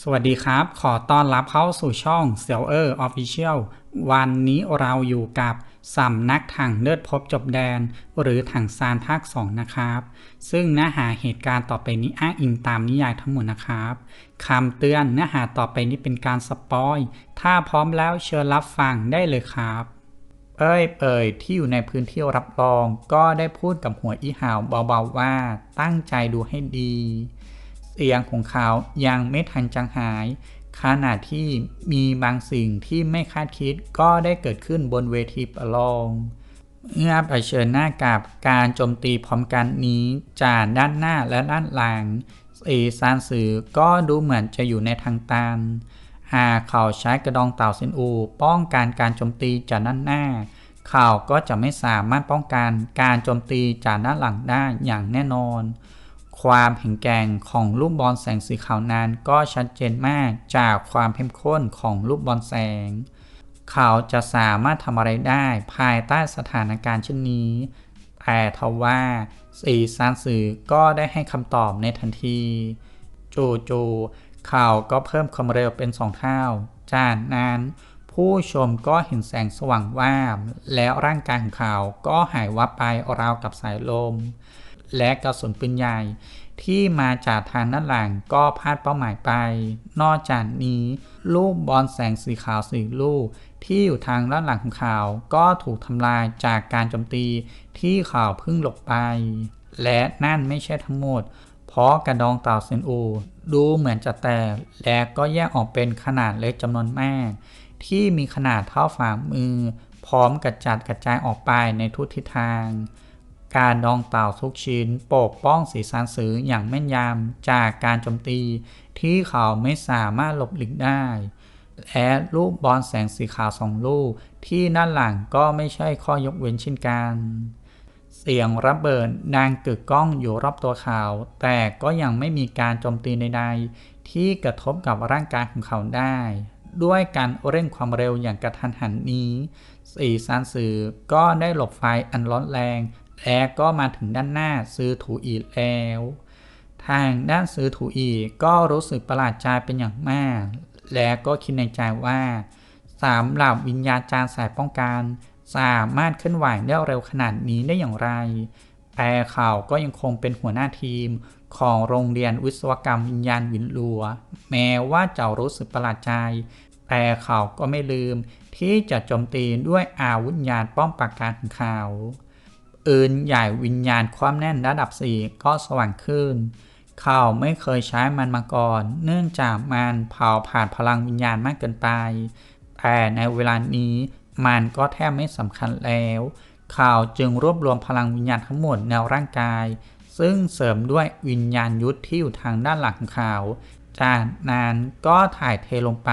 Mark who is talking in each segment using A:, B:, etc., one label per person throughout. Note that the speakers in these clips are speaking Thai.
A: สวัสดีครับ ขอต้อนรับเข้าสู่ช่องเซียวเออร์ออฟฟิเชียลวันนี้เราอยู่กับสำนักถังเลือดพบจบแดน หรือถังซานภาค 2 นะครับ ซึ่งเนื้อหาเหตุการณ์ต่อไปนี้อ้างอิงตามนิยายทั้งหมดนะครับคำเตือนเนื้อหาต่อไปนี้เป็นการสปอย ถ้าพร้อมแล้วเชิญรับฟังได้เลยครับเอ้ยเอ่ยที่อยู่ในพื้นที่รับรองก็ได้พูดกับหัวอีหาวเบาๆว่าตั้งใจดูให้ดี เสียงของเขายังไม่ทันจางหาย ขณะที่มีบางสิ่งที่ไม่คาดคิดก็ได้เกิดขึ้นบนเวทีประลองเมื่อเผชิญหน้ากับการโจมตีพร้อมกันนี้จากด้านหน้าและด้านหลังสีซานสือก็ดูเหมือนจะอยู่ในทางตันหากเขาใช้กระดองเต่าเซนอู ป้องกันการโจมตีจากด้านหน้า เขาก็จะไม่สามารถป้องกันการโจมตีจากด้านหลังได้อย่างแน่นอน ความแข็งแกร่งของลูกบอลแสงสีขาวนั้นก็ชัดเจนมากจากความเข้มข้นของลูกบอลแสง เขาจะสามารถทำอะไรได้ภายใต้สถานการณ์เช่นนี้ แต่ทว่าสีซานสือก็ได้ให้คำตอบในทันทีจู่ๆเขาก็เพิ่มความเร็วเป็นสองเท่า จากนั้นผู้ชมก็เห็นแสงสว่างวาบแล้วร่างกายของเขาก็หายวับไปราวกับสายลม และกระสุนปืนใหญ่ที่มาจากทางด้านหลังก็พลาดเป้าหมายไป นอกจากนี้ ลูกบอลแสงสีขาวสีลูก ที่อยู่ทางด้านหลังของเขา ก็ถูกทำลายจากการโจมตีที่เขาเพิ่งหลบไป และนั่นไม่ใช่ทั้งหมด เพราะกระดองเต่าเซนอูดูเหมือนจะแตก และก็แยกออกเป็นขนาดเล็กจำนวนมาก ที่มีขนาดเท่าฝ่ามือ พร้อมกระจัดกระจายออกไปในทุกทิศทาง การดองเต่าทุกชิ้นปกป้องสีสันสืออย่างแม่นยำจากการโจมตีที่เขาไม่สามารถหลบหลีกได้และลูกบอลแสงสีขาวสองลูกที่ด้านหลังก็ไม่ใช่ข้อยกเว้นเช่นกัน เสียงระเบิดดังกึกก้องอยู่รอบตัวเขา แต่ก็ยังไม่มีการโจมตีใดๆที่กระทบกับร่างกายของเขาได้ ด้วยการเร่งความเร็วอย่างกระทันหันนี้ สีซานสื่อก็ได้หลบไฟอันร้อนแรง และก็มาถึงด้านหน้าซื้อถูอีแล้ว ทางด้านซื้อถูอีก็รู้สึกประหลาดใจเป็นอย่างมาก และก็คิดในใจว่าสามเหล่าวิญญาจารย์สายป้องกันสามารถเคลื่อนไหวได้เร็วขนาดนี้ได้อย่างไร แต่เขาก็ยังคงเป็นหัวหน้าทีมของโรงเรียนวิศวกรรมวิญญาณวินลัว แม้ว่าจะรู้สึกประหลาดใจ แต่เขาก็ไม่ลืมที่จะโจมตีด้วยอาวุธญาณป้องปราการของเขา ปืนใหญ่วิญญาณความแน่นระดับ 4 ก็สว่างขึ้น เขาไม่เคยใช้มันมาก่อน เนื่องจากมันเผาผ่านพลังวิญญาณมากเกินไป แต่ในเวลานี้มันก็แทบไม่สำคัญแล้ว เขาจึงรวบรวมพลังวิญญาณทั้งหมดในร่างกาย ซึ่งเสริมด้วยวิญญาณยุทธที่อยู่ทางด้านหลังของเขา จากนั้นก็ถ่ายเทลงไป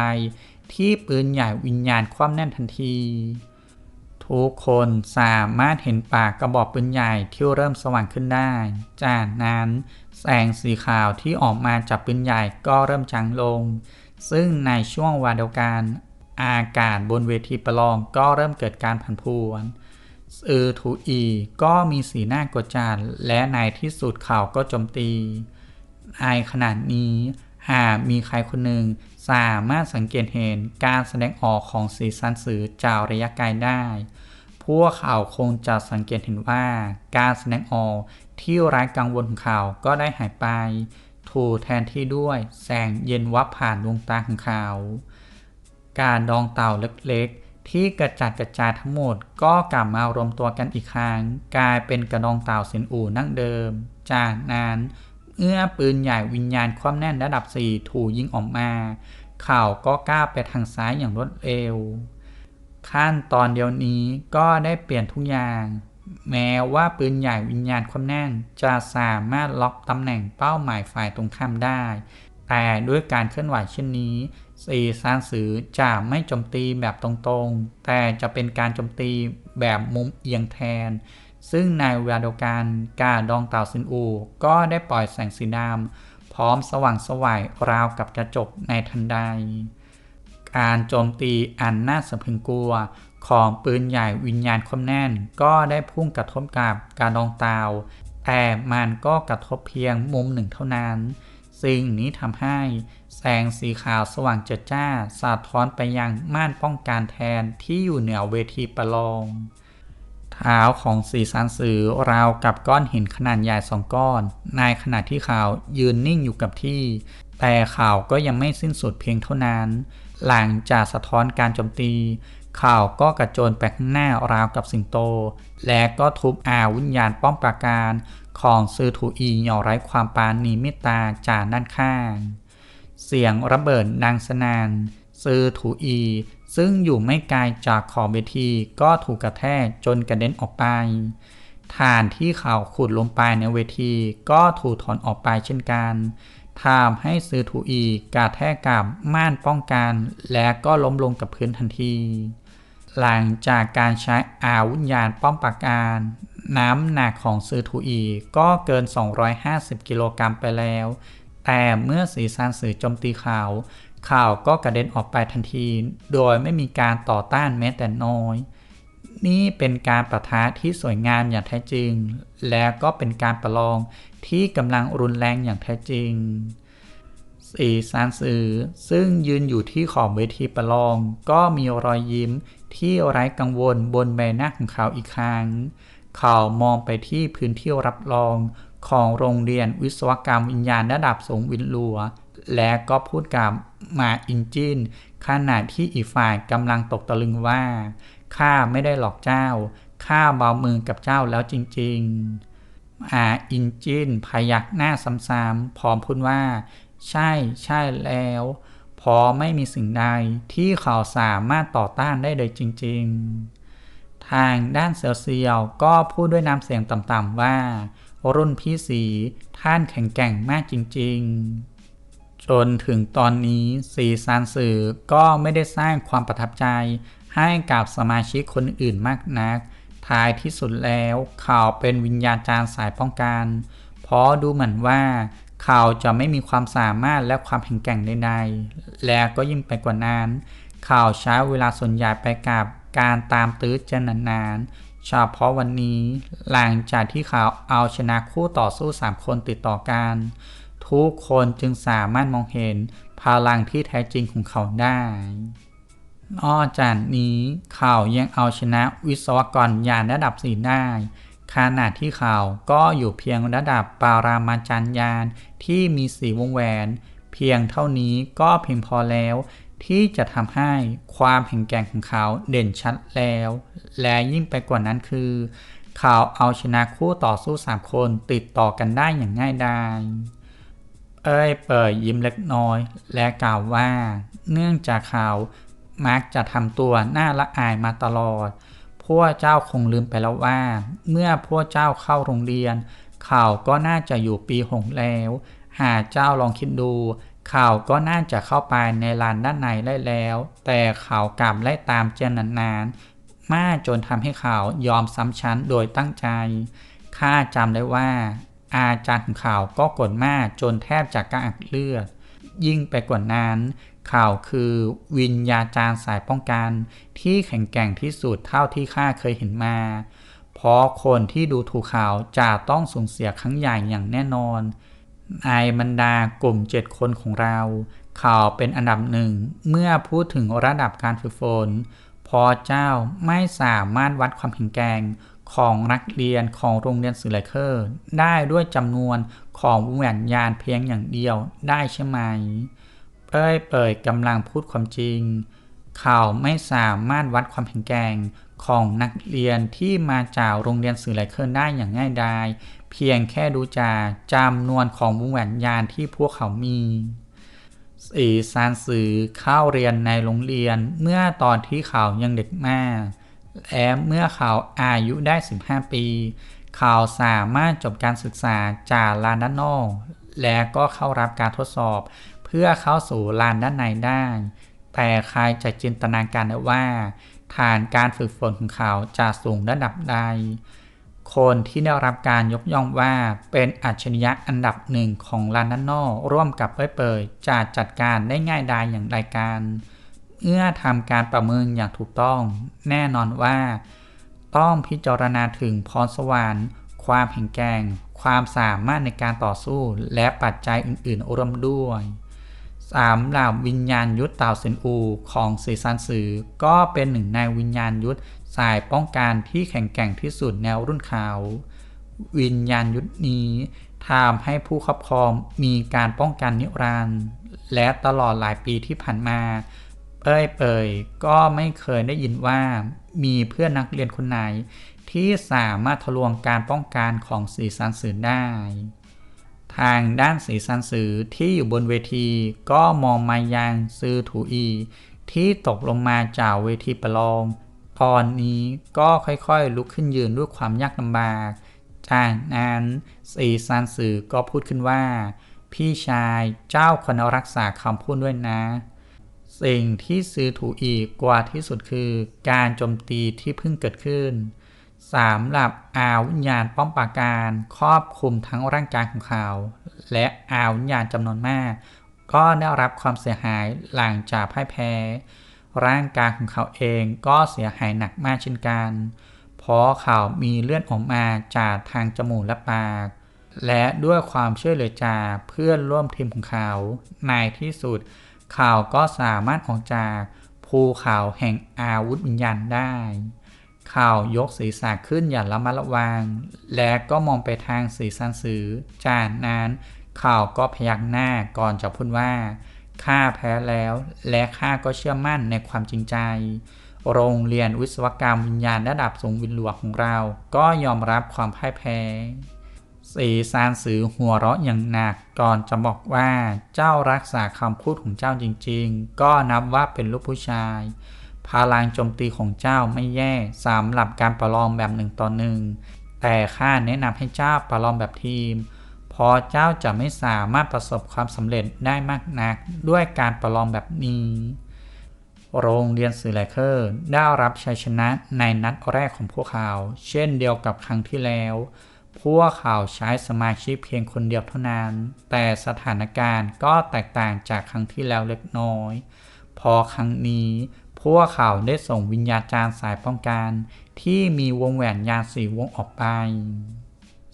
A: ที่ปืนใหญ่วิญญาณความแน่นทันที ทุกคนสามารถเห็นปากกระบอกปืนใหญ่ที่เริ่มสว่างขึ้นได้ จากนั้นแสงสีขาวที่ออกมาจากปืนใหญ่ก็เริ่มจางลง ซึ่งในช่วงวันเดียวกัน อากาศบนเวทีประลองก็เริ่มเกิดการผันผวนซือทูอีก็มีสีหน้ากดจัดและในที่สุดเขาก็โจมตีในขณะนี้หากมีใครคนหนึ่ง สามารถสังเกตเห็นการแสดงออกของสีสันสื่อจากระยะไกลได้ พวกเขาคงจะสังเกตเห็นว่า การแสดงออกที่ไร้กังวลของเขาก็ได้หายไป ถูกแทนที่ด้วยแสงเย็นวับผ่านดวงตาของเขา การดองเต่าเล็กๆ ที่กระจัดกระจายทั้งหมดก็กลับมารวมตัวกันอีกครั้ง กลายเป็นกระดองเต่าเสินอูนั่งเดิม จากนั้นเมื่อปืนใหญ่วิญญาณความแน่นระดับ 4 ถูกยิงออกมา เขาก็ก้าวไปทางซ้ายอย่างรวดเร็ว ขั้นตอนเดียวนี้ก็ได้เปลี่ยนทุกอย่าง แม้ว่าปืนใหญ่วิญญาณความแน่น จะสามารถล็อกตำแหน่งเป้าหมายฝ่ายตรงข้ามได้ แต่ด้วยการเคลื่อนไหวเช่นนี้สีซานสือจะไม่โจมตีแบบตรงๆ แต่จะเป็นการโจมตีแบบมุมเอียงแทน ซึ่งในเวลาเดียวกันกาดองเต่าซินอู ก็ได้ปล่อยแสงสีดำ พร้อมสว่างสวายราวกับจะจบในทันใด การโจมตีอันน่าสะพรึงกลัวของปืนใหญ่วิญญาณคมแน่น ก็ได้พุ่งกระทบกับการดองตาว แต่มันก็กระทบเพียงมุมหนึ่งเท่านั้นสสิ่งนี้ทำให้แสงสีขาวสว่างเจิดจ้า สาดท้อนไปยังม่านป้องกันแทนที่อยู่เหนือเวทีประลอง เท้าของสีสันสือราวกับก้อนหินขนาดใหญ่สองก้อน ในขณะที่ข่าวยืนนิ่งอยู่กับที่ แต่ข่าวก็ยังไม่สิ้นสุดเพียงเท่านั้น หลังจากสะท้อนการโจมตี ข่าวก็กระโจนไปข้างหน้าราวกับสิงโต และก็ทุบอาวิญญาณป้อมปราการของซือถูอีอย่างไร้ความปรานีเมตตาจากด้านข้าง เสียงระเบิดดังสนาน ซือถูอี ซึ่งอยู่ไม่ไกลจากขอบเวทีก็ถูกกระแทกจนกระเด็นออกไปฐานที่เขาขุดลงไปในเวทีก็ถูกถอนออกไปเช่นกันทำให้ซือถูอีกระแทกกับม่านป้องกัน และก็ล้มลงกับพื้นทันที หลังจากการใช้อาวุธยานป้อมปราการ น้ำหนักของซือทูอีก็เกิน 250 กิโลกรัมไปแล้ว แต่เมื่อสีซานสื่อโจมตีเขา ข่าวก็กระเด็นออกไปทันที โดยไม่มีการต่อต้านแม้แต่น้อย นี่เป็นการประทะที่สวยงามอย่างแท้จริง และก็เป็นการประลองที่กำลังรุนแรงอย่างแท้จริงสีซานซือซึ่งยืนอยู่ที่ขอบเวทีประลอง ก็มีรอยยิ้มที่ไร้กังวลบนใบหน้าของเขาอีกครั้ง เขามองไปที่พื้นที่รับรองของโรงเรียนวิศวกรรมวิญญาณระดับสูงวินลัว และก็พูดกับมาอินจินขณะที่อีกฝ่ายกำลังตกตะลึงว่าข้าไม่ได้หลอกเจ้าข้าเบามือกับเจ้าแล้วจริงๆอาอินจินพยักหน้าซ้ำๆพร้อมพูดว่า ใช่ใช่แล้วพราะไม่มีสิ่งใดที่เขาสามารถต่อต้านได้เลยจริง ๆ ทางด้านเซียวเซียวก็พูดด้วยน้ำเสียงต่ำๆว่า รุ่นพี่สีท่านแข็งแกร่งมากจริง ๆ จนถึงตอนนี้สีซานสื่อก็ไม่ได้สร้างความประทับใจ ให้กับสมาชิกคนอื่นมากนัก ท้ายที่สุดแล้วเขาเป็นวิญญาจารย์สายป้องกัน เพราะดูเหมือนว่าเขาจะไม่มีความสามารถและความแข็งแกร่งใดๆ และก็ยิ่งไปกว่านั้น เขาใช้เวลาส่วนใหญ่ไปกับการตามตื้อเจนนานๆเฉพาะวันนี้ หลังจากที่เขาเอาชนะคู่ต่อสู้สามคนติดต่อกัน ทุกคนจึงสามารถมองเห็นพลังที่แท้จริงของเขาได้ นอกจากนี้เขายังเอาชนะวิศวกรยานระดับสี่ได้ ขณะที่เขาก็อยู่เพียงระดับปารามาจันยานที่มีสีวงแหวน เพียงเท่านี้ก็เพียงพอแล้วที่จะทำให้ความแข็งแกร่งของเขาเด่นชัดแล้ว และยิ่งไปกว่านั้นคือ เขาเอาชนะคู่ต่อสู้สามคนติดต่อกันได้อย่างง่ายดาย เอ้ยเปิดยิ้มเล็กน้อย และกล่าวว่า เนื่องจากเขามักจะทำตัวน่าละอายมาตลอด พวกเจ้าคงลืมไปแล้วว่า เมื่อพวกเจ้าเข้าโรงเรียน เขาก็น่าจะอยู่ปีหงแล้ว หากเจ้าลองคิดดู เขาก็น่าจะเข้าไปในลานด้านในได้แล้ว แต่เขากลับไล่ตามเจนนานๆ มาจนทำให้เขายอมซ้ำชั้นโดยตั้งใจ ข้าจำได้ว่า อาจารย์ของข่าวก็กดมากจนแทบจะกระอักเลือด ยิ่งไปกว่านั้น ข่าวคือวิญญาจารย์สายป้องกัน ที่แข็งแกร่งที่สุดเท่าที่ข้าเคยเห็นมา เพราะคนที่ดูถูกข่าวจะต้องสูญเสียครั้งใหญ่อย่างแน่นอนในบรรดากลุ่มเจ็ดคนของเราข่าวเป็นอันดับหนึ่งเมื่อพูดถึงระดับการฝึกฝน พอเจ้าไม่สามารถวัดความแข็งแกร่ง ของนักเรียนของโรงเรียนสื่อไลเคอร์ได้ด้วยจำนวนของวงแหวนยานเพียงอย่างเดียวได้ใช่ไหมเป้ยเปิดกำลังพูดความจริง เขาไม่สามารถวัดความแข็งแกร่งของนักเรียนที่มาจากโรงเรียนสื่อไลเคอร์ได้อย่างง่ายดายเพียงแค่ดูจากจำนวนของวงแหวนยานที่พวกเขามีสีซานสือเข้าเรียนในโรงเรียนเมื่อตอนที่เขายังเด็กมาก และเมื่อเขาอายุได้ 15 ปี เขาสามารถจบการศึกษาจากลานด้านนอก และก็เข้ารับการทดสอบ เพื่อเข้าสู่ลานด้านในได้ แต่ใครจะจินตนาการได้ว่า ฐานการฝึกฝนของเขาจะสูงระดับใด คนที่ได้รับการยกย่องว่าเป็นอัจฉริยะอันดับหนึ่งของลานด้านนอก ร่วมกับเป้ยเปยจะจัดการได้ง่ายดายอย่างไรกัน เมื่อทำการประเมินอย่างถูกต้อง แน่นอนว่า ต้องพิจารณาถึงพรสวรรค์ ความแข็งแกร่ง ความสามารถในการต่อสู้และปัจจัยอื่นๆร่วมด้วยสามหลับวิญญาณยุทธเต่าเซนอูของซีซันสือก็เป็นหนึ่งในวิญญาณยุทธสายป้องกันที่แข็งแกร่งที่สุดแนวรุ่นเขาวิญญาณยุทธนี้ทำให้ผู้ครอบครองมีการป้องกันนิรันดร์และตลอดหลายปีที่ผ่านมา เอ้ยเปยก็ไม่เคยได้ยินว่ามีเพื่อนนักเรียนคนไหน ที่สามารถทะลวงการป้องกันของสีสันสื่อได้ ทางด้านสีสันสื่อที่อยู่บนเวทีก็มองมายังซือถูอี ที่ตกลงมาจากเวทีประลอง ตอนนี้ก็ค่อยๆลุกขึ้นยืนด้วยความยากลำบาก จากนั้นสีซันสื่อก็พูดขึ้นว่า พี่ชายเจ้าควรรักษาคำพูดด้วยนะ สิ่งที่ซื้อถูอีกกว่าที่สุดคือการโจมตีที่เพิ่งเกิดขึ้นสามหลับอาวิญญาณป้อมปราการครอบคลุมทั้งร่างกายของเขา และอาวิญญาณจำนวนมาก ก็ได้รับความเสียหายหลังจากพ่ายแพ้ ร่างกายของเขาเองก็เสียหายหนักมากเช่นกัน เพราะเขามีเลือดออกมาจากทางจมูกและปาก และด้วยความช่วยเหลือจากเพื่อนร่วมทีมของเขาในที่สุดเขาก็สามารถออกจากภูเขาแห่งอาวุธวิญญาณได้เขาวยกศีรษะขึ้นอย่างระมัดระวัง และก็มองไปทางสีสันสือ จากนั้นเขาวก็พยักหน้าก่อนจะพูดว่าข้าแพ้แล้ว และข้าก็เชื่อมั่นในความจริงใจ โรงเรียนวิศวกรรมวิญญาณระดับสูงวินหลวงของเรา ก็ยอมรับความพ่ายแพ้ สีซานสือหัวเราะอย่างหนักก่อนจะบอกว่าเจ้ารักษาคำพูดของเจ้าจริงๆ ก็นับว่าเป็นลูกผู้ชาย พลังโจมตีของเจ้าไม่แย่สำหรับการประลองแบบหนึ่งต่อหนึ่ง แต่ข้าแนะนำให้เจ้าประลองแบบทีมพราะเจ้าจะไม่สามารถประสบความสำเร็จได้มากนัก ด้วยการประลองแบบนี้ โรงเรียนสื่อไลเคอร์ได้รับชัยชนะในนัดแรกของพวกเขา เช่นเดียวกับครั้งที่แล้ว พวกเขาใช้สมาชิกเพียงคนเดียวเท่านั้น แต่สถานการณ์ก็แตกต่างจากครั้งที่แล้วเล็กน้อย พอครั้งนี้พวกเขาได้ส่งวิญญาจารย์สายป้องกัน ที่มีวงแหวนยาสีวงออกไป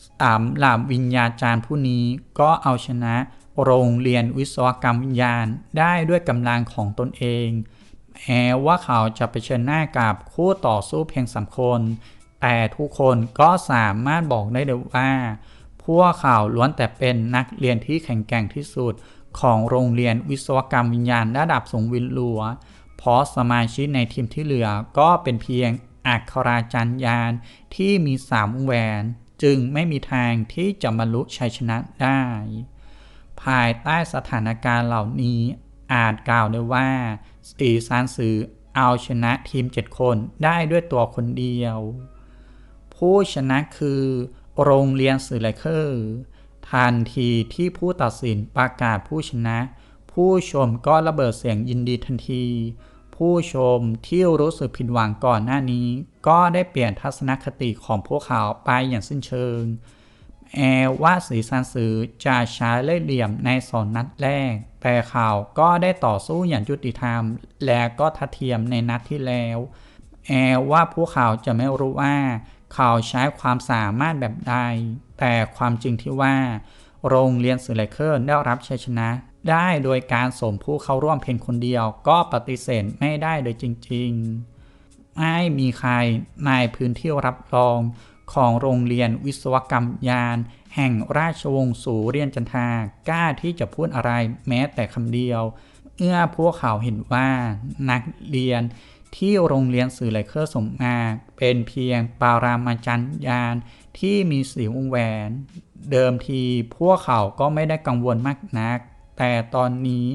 A: สามหลับวิญญาจารย์ผู้นี้ก็เอาชนะโรงเรียนวิศวกรรมวิญญาณได้ด้วยกำลังของตนเองแม้ว่าเขาจะไปเชิญหน้ากับคู่ต่อสู้เพียงสามคน แต่ทุกคนก็สามารถบอกได้เลยว่า พวกเขาล้วนแต่เป็นนักเรียนที่แข็งแกร่งที่สุด ของโรงเรียนวิศวกรรมวิญญาณระดับสูงวินลัว เพราะสมาชิกในทีมที่เหลือก็เป็นเพียงอัคราจารย์ยานที่มีสามวแหวน จึงไม่มีทางที่จะบรรลุชัยชนะได้ ภายใต้สถานการณ์เหล่านี้อาจกล่าวได้ว่าสีซานสือเอาชนะทีม7คนได้ด้วยตัวคนเดียว ผู้ชนะคือโรงเรียนสื่อไลเคอร์ทันทีที่ผู้ตัดสินประกาศผู้ชนะ ผู้ชมก็ระเบิดเสียงยินดีทันที ผู้ชมที่รู้สึกผิดหวังก่อนหน้านี้ ก็ได้เปลี่ยนทัศนคติของพวกเขาไปอย่างสิ้นเชิงแอว่าสีซันสือจะใช้เล่ห์เหลี่ยมในสอนนัดแรก แต่เขาก็ได้ต่อสู้อย่างยุติธรรม และก็ทัดเทียมในนัดที่แล้ว แอว่าพวกเขาจะไม่รู้ว่า เขาใช้ความสามารถแบบใด แต่ความจริงที่ว่า โรงเรียนสื่อไลเคอร์ได้รับชัยชนะ ได้โดยการส่งผู้เข้าร่วมเพียงคนเดียวก็ปฏิเสธไม่ได้เลยจริง ๆ ไม่มีใครในพื้นที่รับรองของโรงเรียนวิศวกรรมยาน แห่งราชวงศ์สูเรียนจันทากล้าที่จะพูดอะไรแม้แต่คำเดียวเมื่อพวกเขาเห็นว่านักเรียน ที่โรงเรียนสื่อไลเคอร์สมมาเป็นเพียงปารามาจันยานที่มีสีวงแหวน เดิมทีพวกเขาก็ไม่ได้กังวลมากนัก แต่ตอนนี้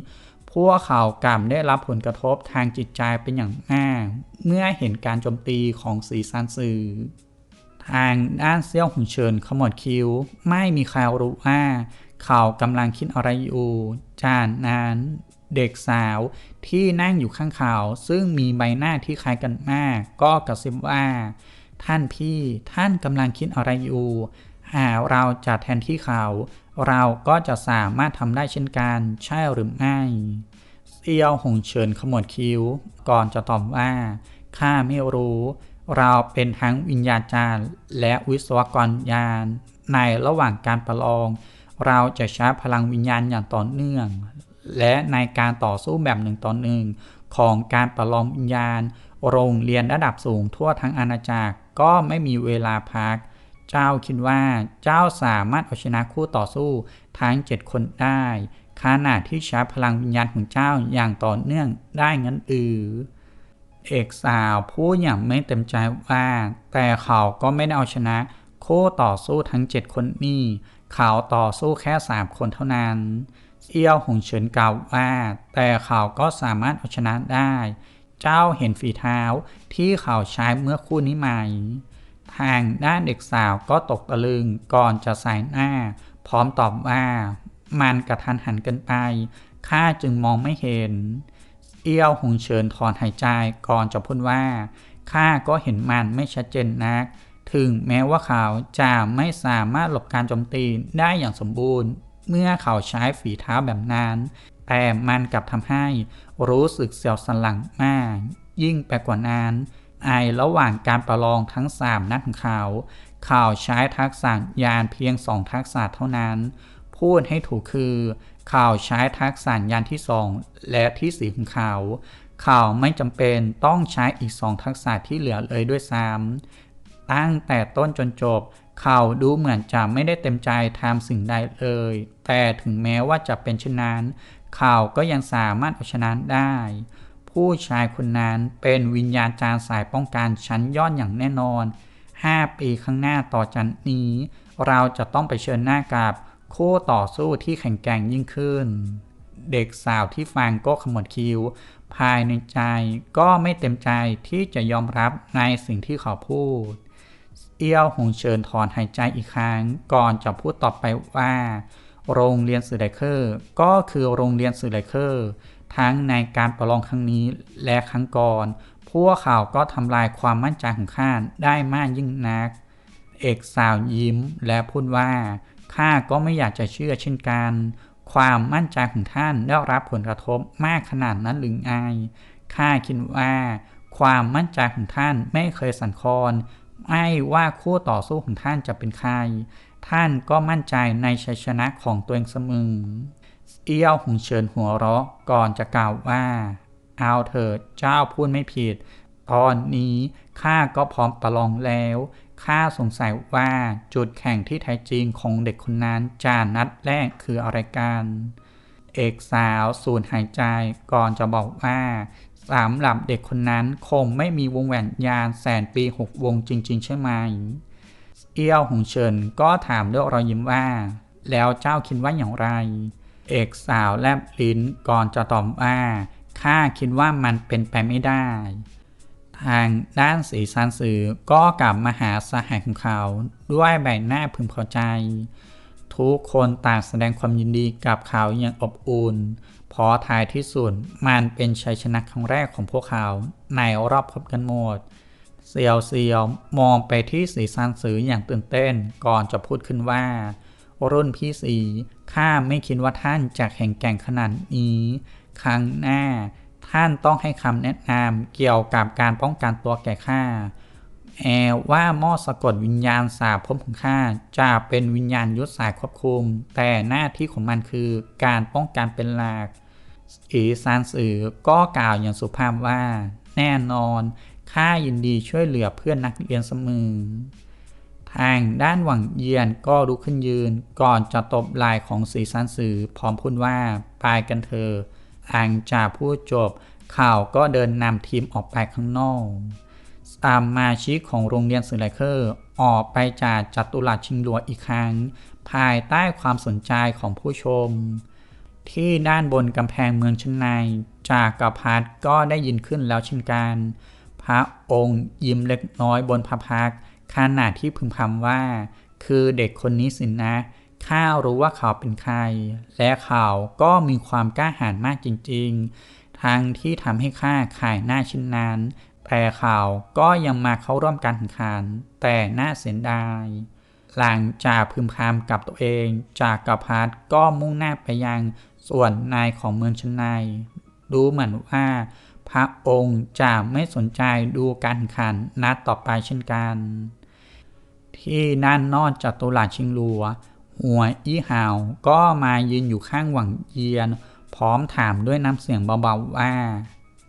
A: พวกเขากลับได้รับผลกระทบทางจิตใจเป็นอย่างมากเมื่อเห็นการโจมตีของสีซันสื่อ ทางด้านเซี่ยวหุนเฉินขมวดคิ้ว ไม่มีใครรู้ว่าเขากำลังคิดอะไรอยู่ จากนั้น เด็กสาวที่นั่งอยู่ข้างเขา ซึ่งมีใบหน้าที่คล้ายกันมาก ก็กระซิบว่า ท่านพี่ท่านกำลังคิดอะไรอยู่ หากเราจะแทนที่เขา เราก็จะสามารถทำได้เช่นกัน ใช่หรือไม่เซียวหงเฉินขมวดคิ้ว ก่อนจะตอบว่าข้าไม่รู้ เราเป็นทั้งวิญญาจารย์ และวิศวกรยาน ในระหว่างการประลอง เราจะใช้พลังวิญญาณอย่างต่อเนื่อง และในการต่อสู้แบบหนึ่งต่อหนึ่งของการประลองวิญญาณ โรงเรียนระดับสูงทั่วทั้งอาณาจักรก็ไม่มีเวลาพัก เจ้าคิดว่าเจ้าสามารถเอาชนะคู่ต่อสู้ทั้งเจ็ดคนได้ขณะที่ใช้พลังวิญญาณของเจ้าอย่างต่อเนื่องได้งั้นหรือเอกสาวพูดอย่างไม่เต็มใจว่า แต่เขาก็ไม่ได้เอาชนะ คู่ต่อสู้ทั้งเจ็ดคนนี้เขาต่อสู้แค่สามคนเท่านั้น เอี้ยวหงเฉินกล่าวว่า แต่เขาก็สามารถเอาชนะได้ เจ้าเห็นฝีเท้าที่เขาใช้เมื่อคู่นี้ไหม ทางด้านเด็กสาวก็ตกตะลึงก่อนจะสายหน้า พร้อมตอบว่า มันกระทันหันเกินไป ข้าจึงมองไม่เห็น เอี้ยวหงเฉินถอนหายใจก่อนจะพูดว่าข้าก็เห็นมันไม่ชัดเจนนัก ถึงแม้ว่าเขาจะไม่สามารถหลบการโจมตีได้อย่างสมบูรณ์ เมื่อเขาใช้ฝีเท้าแบบนั้น แต่มันกลับทำให้รู้สึกเสียวสันหลังมาก ยิ่งไปกว่านั้นไอระหว่างการประลองทั้งสามนัดของเขา เขาใช้ทักษะยานเพียงสองทักษะเท่านั้น พูดให้ถูกคือ เขาใช้ทักษะยานที่สองและที่สี่ของเขา เขาไม่จำเป็นต้องใช้อีกสองทักษะที่เหลือเลยด้วยซ้ำตั้งแต่ต้นจนจบ เขาดูเหมือนจะไม่ได้เต็มใจทำสิ่งใดเลย แต่ถึงแม้ว่าจะเป็นเช่นนั้น เขาก็ยังสามารถเอาชนะได้ ผู้ชายคนนั้นเป็นวิญญาณจารย์สายป้องกันชั้นยอดอย่างแน่นอน 5 ปีข้างหน้าต่อจากนี้ เราจะต้องไปเชิญหน้ากับคู่ต่อสู้ที่แข็งแกร่งยิ่งขึ้น เด็กสาวที่ฟังก็ขมวดคิ้ว ภายในใจก็ไม่เต็มใจที่จะยอมรับในสิ่งที่เขาพูด เอี้ยวหงเชิญถอนหายใจอีกครั้ง ก่อนจะพูดต่อไปว่า โรงเรียนสื่อไดเคอร์ ก็คือโรงเรียนสื่อไดเคอร์ ทั้งในการประลองครั้งนี้และครั้งก่อน พวกเขาก็ทำลายความมั่นใจของข้าได้มากยิ่งนัก เอกสาวยิ้มและพูดว่าข้าก็ไม่อยากจะเชื่อเช่นกัน ความมั่นใจของท่านได้รับผลกระทบมากขนาดนั้นหรือไงข้าคิดว่า ความมั่นใจของท่านไม่เคยสั่นคลอน ไม่ว่าคู่ต่อสู้ของท่านจะเป็นใคร ท่านก็มั่นใจในชัยชนะของตัวเองเสมอ เอี้ยวหงเฉินหัวเราะก่อนจะกล่าวว่า เอาเถิดเจ้าพูดไม่ผิด ตอนนี้ข้าก็พร้อมประลองแล้วข้าสงสัยว่าจุดแข่งที่แท้จริงของเด็กคนนั้นจานัดแรกคืออะไรกัน เอกสาวสูดหายใจก่อนจะบอกว่า สำหรับเด็กคนนั้นคงไม่มีวงแหวนยานแสนปีหกวงจริง ๆ ใช่ไหม เอี้ยวหงเฉินก็ถามด้วยรอยยิ้มว่า แล้วเจ้าคิดว่าอย่างไร เอกสาวแลบลิ้นก่อนจะตอบว่าข้าคิดว่ามันเป็นไปไม่ได้ ทางด้านสีซานสือก็กลับมาหาสหายของเขาด้วยใบหน้าพึงพอใจ ทุกคนต่างแสดงความยินดีกับเขาอย่างอบอุ่นพราะท้ายที่สุดมันเป็นชัยชนะครั้งแรกของพวกเขาในรอบพบกันหมดเซียวเซียวมองไปที่สีซานสืออย่างตื่นเต้นก่อนจะพูดขึ้นว่า รุ่นพี่สีข้าไม่คิดว่าท่านจะแข็งแกร่งขนาดนี้ ครั้งหน้า ท่านต้องให้คำแนะนำเกี่ยวกับการป้องกันตัวแก่ข้า แอลว่าหม้อสะกดวิญญาณสาพมของข้าจะเป็นวิญญาณยุทธสายควบคุม แต่หน้าที่ของมันคือการป้องกันเป็นหลักอีซานสือก็กล่าวอย่างสุภาพว่า แน่นอนข้ายินดีช่วยเหลือเพื่อนนักเรียนเสมอทางด้านหวังเยียนก็ลุกขึ้นยืน ก่อนจะตบลายของสีซานสือพร้อมพูดว่าไปกันเถอะอังจาพูดจบ ข่าวก็เดินนำทีมออกไปข้างนอก สมมาชิกของโรงเรียนสื่อไลเคอร์ออกไปจากจัตุรัสชิงหลัวอีกครั้ง ภายใต้ความสนใจของผู้ชม ที่ด้านบนกำแพงเมืองชั้นใน จากกรพัดก็ได้ยินขึ้นแล้วเช่นกัน พระองค์ยิ้มเล็กน้อยบนพระพักขณะที่พึมพำว่า คือเด็กคนนี้สินนะข้ารู้ว่าเขาเป็นใคร และเขาก็มีความกล้าหาญมากจริง ๆ ทั้งที่ทำให้ข้าขายหน้าชิ้นนั้น แต่เขาก็ยังมาเข้าร่วมการแข่งขัน แต่น่าเสียดาย หลังจากพึมพำกับตัวเอง จากกรพัดก็มุ่งหน้าไปยังส่วนในของเมืองชั้นในดูเหมือนว่า พระองค์จะไม่สนใจดูการแข่งขันนัดต่อไปเช่นกันทที่นั่นนอกจากตุลาชิงลัว หัวอี้หาวก็มายืนอยู่ข้างหวังเยียน พร้อมถามด้วยน้ำเสียงเบาๆว่า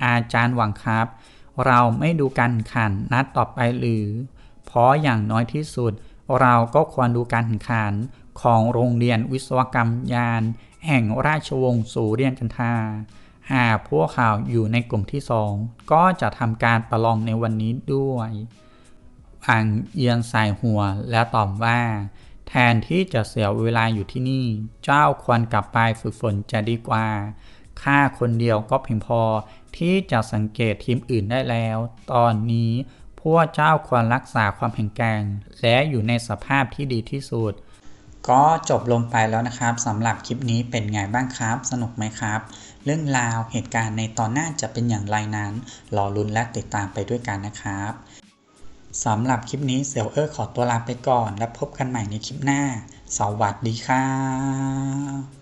A: อาจารย์หวังครับ เราไม่ดูการแข่งขันนัดต่อไปหรือ เพราะอย่างน้อยที่สุด เราก็ควรดูการแข่งขันของโรงเรียนวิศวกรรมยาน แห่งราชวงศ์สุเรียนกันทาหากพวกเขาอยู่ในกลุ่มที่สองก็จะทำการประลองในวันนี้ด้วยอังเอียนสายหัวแล้วตอบว่า แทนที่จะเสียเวลาอยู่ที่นี่ เจ้าควรกลับไปฝึกฝนจะดีกว่า ข้าคนเดียวก็เพียงพอที่จะสังเกตทีมอื่นได้แล้ว ตอนนี้พวกเจ้าควรรักษาความแข็งแกร่ง และอยู่ในสภาพที่ดีที่สุด ก็จบลงไปแล้วนะครับสำหรับคลิปนี้เป็นไงบ้างครับ สนุกไหมครับ เรื่องราวเหตุการณ์ในตอนหน้าจะเป็นอย่างไรนั้นรอลุ้นและติดตามไปด้วยกันนะครับสำหรับคลิปนี้เสี่ยวเออร์ขอตัวลาไปก่อน แล้วพบกันใหม่ในคลิปหน้า สวัสดีครับ